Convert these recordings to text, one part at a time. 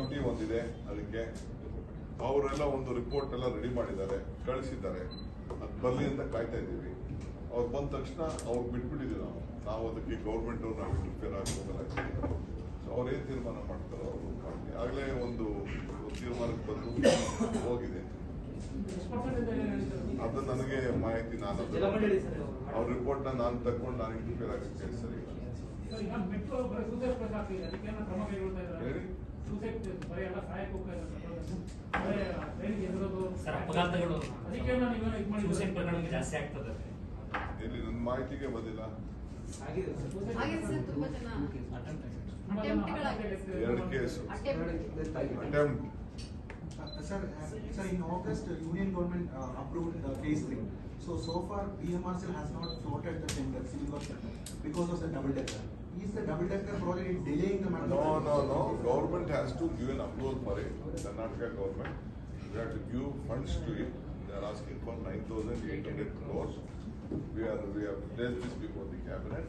Committee ಒಂದಿದೆ ಅದಕ್ಕೆ ಅವರೆಲ್ಲ ಒಂದು ರಿಪೋರ್ಟ್ ಎಲ್ಲ ರೆಡಿ ಮಾಡಿದ್ದಾರೆ ಕಳಿಸಿದ್ದಾರೆ. ಅದು ಬರಲಿ ಅಂತ ಕಾಯ್ತಾ ಇದ್ದೀವಿ. ಅವ್ರು ಬಂದ ತಕ್ಷಣ ಅವ್ರು ಬಿಟ್ಬಿಟ್ಟಿದ್ದೀವಿ ನಾವು. ನಾವು ಅದಕ್ಕೆ ಗೌರ್ಮೆಂಟ್ ನಾವು ಪ್ರಿಪೇರ್ ಆಗ್ಬೋದಲ್ಲ ಸೊ ಅವ್ರು ಏನು ತೀರ್ಮಾನ ಮಾಡ್ತಾರೋ ಅವರು ಮಾಡಿ ಆಗಲೇ ಒಂದು ತೀರ್ಮಾನಕ್ಕೆ ಬಂದು ಹೋಗಿದೆ. ಅದು ನನಗೆ ಮಾಹಿತಿ ನಾನು ಅವ್ರ. ರಿಪೋರ್ಟ್ನ ನಾನು ತಗೊಂಡು ನಾನು ಇಂಟರ್ಫಿಯರ್ ಆಗಕ್ಕೆ ಸರಿ. ಹೇಳಿ? ಸರ್, ಅಪಘಾತಗಳು ಸೂಸೈಡ್ ಪ್ರಕರಣ ಜಾಸ್ತಿ ಆಗ್ತದೆ. ಇಲ್ಲಿ ನನ್ನ ಮಾಹಿತಿಗೆ ಬಂದಿಲ್ಲ. ಆಗಿದೆ ಸರ್. ಹಾಗೆ ಸರ್ ತುಂಬಾ ಜನ ಎರಡು case. Attempt sir sir uh, union in August, uh, phase government So, so far, BMRCL has not floated the tender, tender, because of the double decker. Is the double decker project delaying the matter? No, no, no. Government has to give an approval for it. Karnataka government, we have to give funds to it. They are asking for nine thousand eight hundred crores. We are, we have placed this before the cabinet.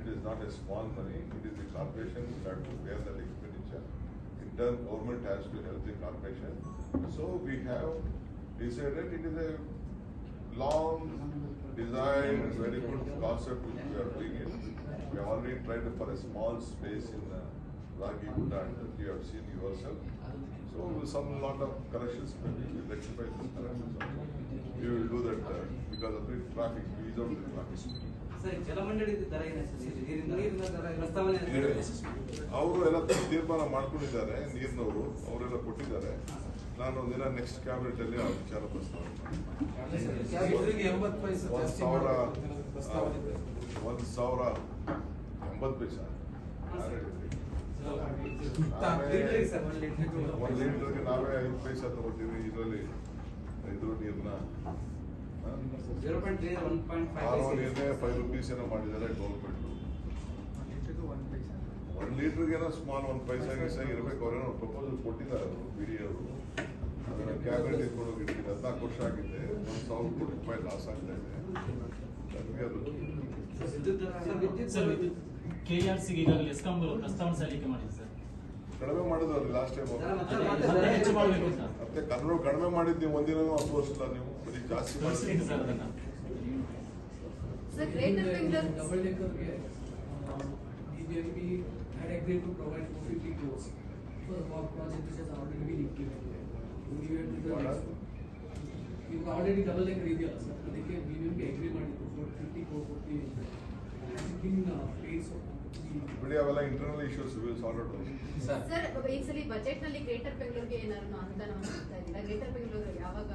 It is not a small money. It is the corporation that will bear that expenditure. In turn, government has to help the corporation. So we have decided it is a long design, very good concept which we are doing it. We have already tried for a small space in uh, Ragi Buddha and you have seen yourself. So with some lot of corrections, maybe we will rectify this corrections. We will do that uh, because of the traffic, we of the traffic. ಅವರು ಎಲ್ಲ ತೀರ್ಮಾನ ಮಾಡ್ಕೊಂಡಿದ್ದಾರೆ ನೀರಿನವರು ಅವರೆಲ್ಲ ಕೊಟ್ಟಿದ್ದಾರೆ ನಾನು ಒಂದಿನ next cabinet ಅಲ್ಲಿ ಆ ವಿಚಾರ ಪ್ರಸ್ತಾವ ಇದ್ರಿಗೆ ಎಂಬತ್ತು ಪೈಸೆ ಒಂದ್ ಜಾಸ್ತಿ ಸಾವಿರ ಒಂದು ಇದೆ. ಸಾವಿರ ಎಂಬತ್ತು ಪೈಸಾ ಒಂದು ಲೀಟ್ರಿಗೆ ನಾವೇ ಐದು ಪೈಸೆ ತಗೋತೀವಿ ಇದರಲ್ಲಿ ಐದು ನೀರ್ನ zero point three one point R five ನೀರ್ನೇ ಫೈವ್ ರುಪೀಸ್ ಏನೋ ಮಾಡಿದ್ದಾರೆ ಗೌರ್ಮೆಂಟ್ ಒಂದ್ ಲೀಟರ್ಗೆ ಏನೋ ಸ್ಮಾಲ್ ಒಂದ್ ಪೈಸಾ ಗೀಸಾ ಇರ್ಬೇಕು. ಅವ್ರೇನೋ ಪ್ರಪೋಸಲ್ ಕೊಟ್ಟಿದ್ದಾರೆ ಅವರು ಬಿ ಡಿ ಅವರು. ಕ್ಯಾಬಿನೆಟ್ ಇಟ್ಕೊಂಡು ಹೋಗಿದ್ದೀನಿ ಹದಿನಾಲ್ಕು ವರ್ಷ ಆಗಿದೆ ಒಂದ್ ಸಾವಿರ ಕೋಟಿ ರೂಪಾಯಿ ಲಾಸ್ ಆಗ್ತಾ ಇದೆ ನಮಗೆ ಅದು ಕೆಆರ್ಸಿಗೆ ಈಗಾಗಲೇ ಎಸ್ಕಾಂ ಪ್ರಸ್ತಾವನೆ ಸಲ್ಲಿಕೆ ಮಾಡಿದೆ ಸರ್ ಕಡಿಮೆ ಮಾಡಿದ್ರು ಲಾಸ್ಟ್ ಟೈಮ್ ಮತ್ತೆ ಕನ್ನಡ ಕಡಿಮೆ ಮಾಡಿದ್ದು ನೀವು ಒಂದಿನೂ ಅನುಭವಿಸಿಲ್ಲ ನೀವು. ಬರೀ ಜಾಸ್ತಿ ಮಾಡಿದ್ರಿ ಅದನ್ನ Sir, Greater ಡಬಲ್ ಡೆಕ್ಕರ್ಗೆ BBMP had agreed to provide 450 crores for the work project which has already been implemented. ಈಗ ಆಲ್ರೆಡಿ ಡಬಲ್ ಡೆಕ್ಕರ್ ಇದೆಯಲ್ಲ ಸರ್ ಅದಕ್ಕೆ ಮಿನಿಮಮ್ಗೆ ಎಗ್ರಿ ಮಾಡಿದ್ದು four fifty four forty in phase ಬಿಡಿ ಅವೆಲ್ಲ internal issues will solve out sir ಈ ಸಲ ಬಜೆಟ್ನಲ್ಲಿ ಗ್ರೇಟರ್ ಬೆಂಗಳೂರಿಗೆ ಏನಾದ್ರು ಅಂತ ನಾನು ಇದ್ದೀರಾ ಗ್ರೇಟರ್ ಬೆಂಗಳೂರು ಯಾವಾಗ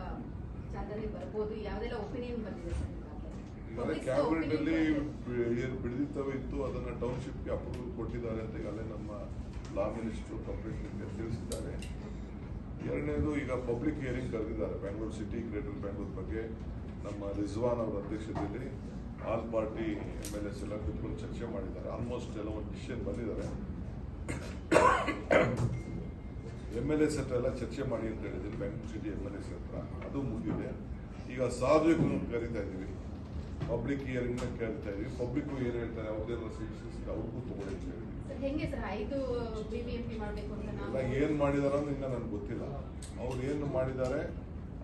ಚಾಲನೆ ಬರ್ಬೋದು ಯಾವ್ದೆಲ್ಲ ಒಪಿನಿಯನ್ ಬಂದಿದೆ. ಸರ್ ಕ್ಯಾಬಿನೆಟ್ ಅಲ್ಲಿ ಏನು ಬಿಡದಿತ್ತವೆ ಇತ್ತು ಅದನ್ನ ಟೌನ್ಶಿಪ್ಗೆ ಅಪ್ರೂವ್ ಕೊಟ್ಟಿದ್ದಾರೆ ಅಂತ ಈಗಾಗಲೇ ನಮ್ಮ ಲಾ ಮಿನಿಸ್ಟರ್ ಕಂಪ್ಲೇಂಟ್ ತಿಳಿಸಿದ್ದಾರೆ. ಎರಡನೇದು ಈಗ ಪಬ್ಲಿಕ್ ಹಿಯರಿಂಗ್ ಕರೆದಿದ್ದಾರೆ. ಬ್ಯಾಂಗ್ಳೂರು ಸಿಟಿ ಗ್ರೇಟರ್ ಬ್ಯಾಂಗ್ಳೂರ್ ಬಗ್ಗೆ ನಮ್ಮ ರಿಜ್ವಾನ್ ಅವರ ಅಧ್ಯಕ್ಷತೆಯಲ್ಲಿ all party M L S ಎಲ್ಲ ಕೂತ್ಕೊಂಡು ಚರ್ಚೆ ಮಾಡಿದ್ದಾರೆ. ಆಲ್ಮೋಸ್ಟ್ ಎಲ್ಲ ಒಂದು ಡಿಸಿಷನ್ ಬಂದಿದ್ದಾರೆ. ಎಂ ಎಲ್ ಎಸ್ ಹತ್ರ ಎಲ್ಲ ಚರ್ಚೆ ಮಾಡಿ ಅಂತ ಹೇಳಿದ್ದೀನಿ. Bangalore city M L S ಹತ್ರ. ಅದು ಮುಗಿದಿದೆ. ಈಗ ಸಾರ್ವಜನಿಕರನ್ನು ಕರಿತಾ ಇದ್ದೀವಿ. ಪಬ್ಲಿಕ್ ಹಿಯರಿಂಗ್ನ ಕೇಳ್ತಾ ಇದ್ದೀವಿ. ಪಬ್ಲಿಕ್ ಏನು ಹೇಳ್ತಾರೆ? ಅವ್ರದ್ದೆಲ್ಲ ಸಜೆಷನ್ಸ್ ಅವ್ರಿಗೂ ತಗೊಳ್ಳಿ ಏನ್ ಮಾಡಿದಾರ ಅಂತ ಇನ್ನ ನನ್ಗೆ ಗೊತ್ತಿಲ್ಲ. ಅವ್ರು ಏನು ಮಾಡಿದ್ದಾರೆ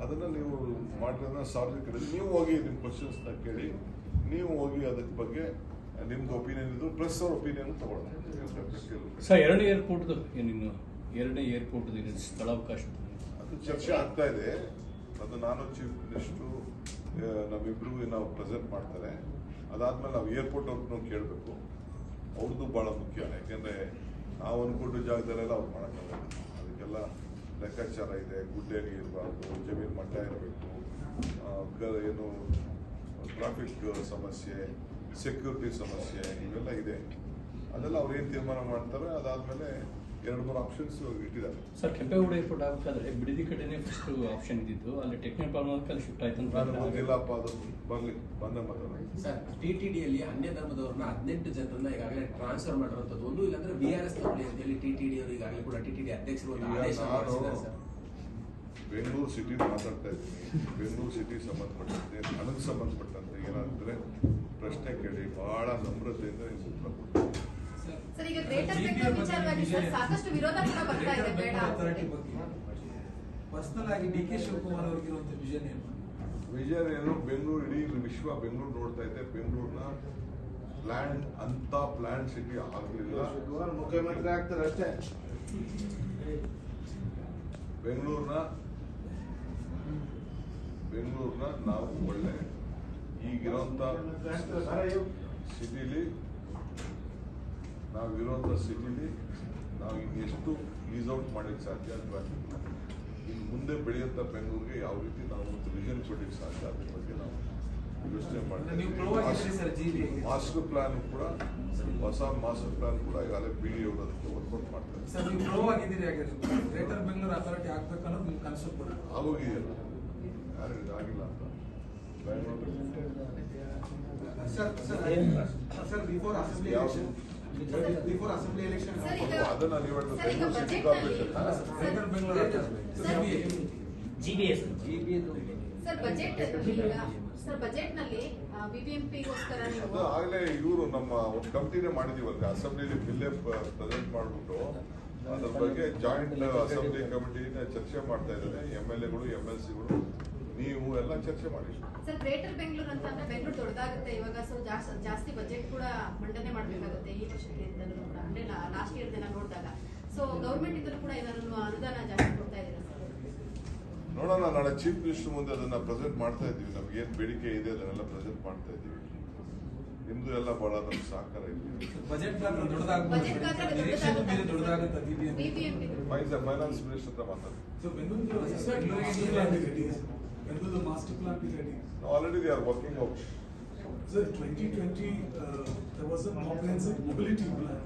ಅದನ್ನ ನೀವು ಮಾಡಿರೋದನ್ನ ಸಾರ್ವಜನಿಕರಲ್ಲಿ ನೀವು ಹೋಗಿ ನಿಮ್ಮ ಕ್ವಶನ್ಸ್ನ ಕೇಳಿ ನೀವು ಹೋಗಿ ಅದಕ್ಕೆ ಬಗ್ಗೆ ನಿಮ್ದು ಒಪಿನಿಯನ್ ಇದ್ರು ಪ್ರೆಸ್ ಅವ್ರ ಒಪಿನಿಯನ್ ತಗೊಳ್ಳಿ ಸರ್ ಎರಡನೇ ಏರ್ಪೋರ್ಟ್ ಏನಿನ್ನು ಎರಡನೇ ಏರ್ಪೋರ್ಟ್ ಸ್ಥಳಾವಕಾಶ ಅದು ಚರ್ಚೆ ಆಗ್ತಾ ಇದೆ. ಅದು ನಾನು ಚೀಫ್ ಮಿನಿಸ್ಟ್ರು ನಮ್ಮಿಬ್ರು ನಾವು ಪ್ರೆಸೆಂಟ್ ಮಾಡ್ತಾರೆ. ಅದಾದ್ಮೇಲೆ ನಾವು ಏರ್ಪೋರ್ಟ್ ಅವ್ರನ್ನೂ ಕೇಳಬೇಕು. ಅವ್ರದ್ದು ಭಾಳ ಮುಖ್ಯ, ಯಾಕೆಂದ್ರೆ ನಾವು ಅನ್ಕೊಂಡು ಜಾಗದಲ್ಲೆಲ್ಲ ಅವ್ರು ಮಾಡೋಕ್ಕಾಗಲ್ಲ. ಅದಕ್ಕೆಲ್ಲ ಲೆಕ್ಕಾಚಾರ ಇದೆ ಗುಡ್ಡೆ ಇರಬಾರ್ದು, ಜಮೀನು ಮಟ್ಟ ಇರಬೇಕು ಏನು ಟ್ರಾಫಿಕ್ ಸಮಸ್ಯೆ ಸೆಕ್ಯೂರಿಟಿ ಸಮಸ್ಯೆ, ಇವೆಲ್ಲ ಇದೆ. ಅದೆಲ್ಲ ಅವ್ರು ಏನು ತೀರ್ಮಾನ ಮಾಡ್ತಾರೆ, ಅದಾದ್ಮೇಲೆ ಎರಡು ಮೂರು ಆಪ್ಷನ್ಸ್ ಇಟ್ಟಿದ್ದಾರೆ. ಸರ್ ಕೆಂಪೇಗೌಡ ಏರ್ಪೋರ್ಟ್ ಆಗಬೇಕಾದ್ರೆ ಬಿಡದಿ ಕಡೆನೇ ಫಸ್ಟ್ ಆಪ್ಷನ್ ಇದ್ದಿದ್ದು ಅಲ್ಲಿ ಟೆಕ್ನಿಕಲ್ ಪ್ರಾಬ್ಲಮ್ ಅಲ್ಲಿ ಶಿಫ್ಟ್ ಆಯ್ತು ಅಂತ ಗೊತ್ತಿಲ್ಲಪ್ಪ ಅದು ಬರಲಿ ಬಂದ ಮಾತಾಡೋಣ ಸರ್ ಟಿಟಿಡಿಯಲ್ಲಿ ಅನ್ಯ ಧರ್ಮದವ್ರನ್ನ ಹದಿನೆಂಟು ಜನರನ್ನ ಈಗಾಗಲೇ ಟ್ರಾನ್ಸ್ಫರ್ ಮಾಡಿರುವಂತದ್ದು ಒಂದು ಇಲ್ಲಾಂದ್ರೆ ಬಿ ಆರ್ ಎಸ್ ಅಂತ ಹೇಳಿ ಟಿಟಿಡಿ ಅವರು ಈಗಾಗಲೇ ಕೂಡ ಟಿಟಿಡಿ ಅಧ್ಯಕ್ಷರು ಒಂದು ಆದೇಶ ಹೊರಡಿಸಿದ್ದಾರೆ ಸರ್ ಬೆಂಗಳೂರು ಸಿಟಿ ಮಾತಾಡ್ತಾ ಇದ್ದೀನಿ. ಬೆಂಗಳೂರು ಸಿಟಿ ಸಂಬಂಧಪಟ್ಟಂತೆ ನನಗೆ ಸಂಬಂಧಪಟ್ಟಂತೆ ಏನಾದ್ರೆ ಪ್ರಶ್ನೆ ಕೇಳಿ ಬಹಳ ನಮ್ರತೆಯಿಂದ ನಿಮ್ಗೆ ಉತ್ತರ ಕೊಡ್ತೀನಿ. ಸರ್ ಈಗ ಗ್ರೇಟರ್ ಬೆಂಗಳೂರು ವಿಚಾರವಾಗಿ ಸರ್ ಸಾಕಷ್ಟು ವಿರೋಧ ಕೂಡ ಬರ್ತಾ ಇದೆ ಬೇಡ ಪರ್ಸನಲ್ ಆಗಿ ಡಿ ಕೆ ಶಿವಕುಮಾರ್ ಇರುವಂತ ವಿಷನ್ ಏನು? ವಿಜಯ್ ಏನು? ಬೆಂಗಳೂರು ಇಡೀ ವಿಶ್ವ ಬೆಂಗಳೂರು ನೋಡ್ತಾ ಇದೆ. ಬೆಂಗಳೂರಿನ ಪ್ಲಾನ್ ಅಂತ ಪ್ಲಾನ್ ಸಿಟಿ ಆಗಲಿಲ್ಲ. ಮುಖ್ಯಮಂತ್ರಿ ಆಗ್ತಾರೆ ಅಷ್ಟೇ. ಬೆಂಗಳೂರಿನ ಬೆಂಗಳೂರಿನ ನಾವು ಒಳ್ಳೆ ಈಗಿರೋಂಥ ಸಿಟಿಲಿ ನಾವಿರೋಂಥ ಸಿಟಿಲಿ ನಾವು ಇನ್ನೆಷ್ಟು ಈಸ್ ಔಟ್ ಮಾಡಲಿಕ್ಕೆ ಸಾಧ್ಯ ಅಥವಾ ಇನ್ನು ಮುಂದೆ ಬೆಳೆಯುವಂಥ ಬೆಂಗಳೂರಿಗೆ ಯಾವ ರೀತಿ ನಾವು ಒಂದು ವಿಷನ್ ಕೊಡಲಿಕ್ಕೆ ಸಾಧ್ಯ ಅದ್ರ ಬಗ್ಗೆ ನಾವು ಯೋಚನೆ ನೀವು ಮಾಡ್ತೀವಿ ಮಾಸ್ಟರ್ ಪ್ಲಾನ್ ಕೂಡ ಹೊಸ ಮಾಸ್ಟರ್ ಪ್ಲಾನ್ ಕೂಡ ಈಗಾಗಲೇ ಬಿ ಡಿ ಅವರು ಅದಕ್ಕೆ ವರ್ಕೌಟ್ ಮಾಡ್ತಾರೆ. ನೀವು ಆಗೋಗಿದೆಯಲ್ಲ? ಯಾರು ಇದು ಆಗಿಲ್ಲ ಅಂತ sir sir before before assembly assembly election ಅದನ್ನ ನೀವು Bengaluru city budget corporation greater Bengaluru sir, G B sir budget sir ಬಜೆಟ್ನಲ್ಲಿ ಬಿಬಿಎಂಪಿಗೋಸ್ಕರ ನೀವು ಆಗಲೇ ಇವರು ನಮ್ಮ ಒಂದು ಕಮಿಟಿನೇ ಮಾಡಿದೀವಲ್ಲ ಅಸೆಂಬ್ಲಿಲಿ ಬಿಲ್ಲೇ ಪ್ರೆಸೆಂಟ್ ಮಾಡ್ಬಿಟ್ಟು ಅದ್ರ ಬಗ್ಗೆ ಜಾಯಿಂಟ್ ಅಸೆಂಬ್ಲಿ ಕಮಿಟಿನ ಚರ್ಚೆ ಮಾಡ್ತಾ ಇದ್ದಾರೆ. ಎಂ ಎಲ್ ಎಗಳು ಎಂ ಎಲ್ ಸಿಗಳು ಎಲ್ಲ ಚರ್ಚೆ ಮಾಡಿ ಸರ್ ಗ್ರೇಟರ್ ಬೆಂಗಳೂರು ಅಂತ ಅಂದ್ರೆ ಬೆಂಗಳೂರು ದೊಡ್ಡದಾಗುತ್ತೆ. ಇವಾಗ ಸೊ ಜಾಸ್ತಿ ಜಾಸ್ತಿ ಬಜೆಟ್ ಕೂಡ ಮಂಡನೆ ಮಾಡಬೇಕಾಗುತ್ತೆ ಈ ವರ್ಷದಿಂದಲೂ ಕೂಡ. ಅಂದ್ರೆ ಲಾಸ್ಟ್ ಇಯರ್ ದಿನ ನೋಡಿದಾಗ. ಸೊ ಗೌರ್ಮೆಂಟ್ ಇದ್ರೂ ಕೂಡ ಇದನ್ನು ಅನುದಾನ ಜಾಸ್ತಿ ಕೊಡ್ತಾ ಇದ್ದೀರಾ ಸರ್? ನೋಡೋಣ ನಾಳೆ ಚೀಫ್ ಮಿನಿಸ್ಟರ್ ಮುಂದೆ ಅದನ್ನ ಪ್ರೆಸೆಂಟ್ ಮಾಡ್ತಾ ಇದ್ದೀವಿ. ನಮ್ಗೆ ಏನು ಬೇಡಿಕೆ ಇದೆ ಅದನ್ನೆಲ್ಲ ಪ್ರೆಸೆಂಟ್ ಮಾಡ್ತಾ ಇದ್ದೀವಿ. ನಿಮ್ದು ಎಲ್ಲ ಬಹಳ ನಮ್ಗೆ ಸಹಕಾರ ಇದೆ. ಫೈನಾನ್ಸ್ ಮಿನಿಸ್ಟರ್ ಹತ್ರ ಮಾತಾಡಿ. When will the master plan be ready? Already they are working out. Sir, 2020, uh, there was a comprehensive mobility plan.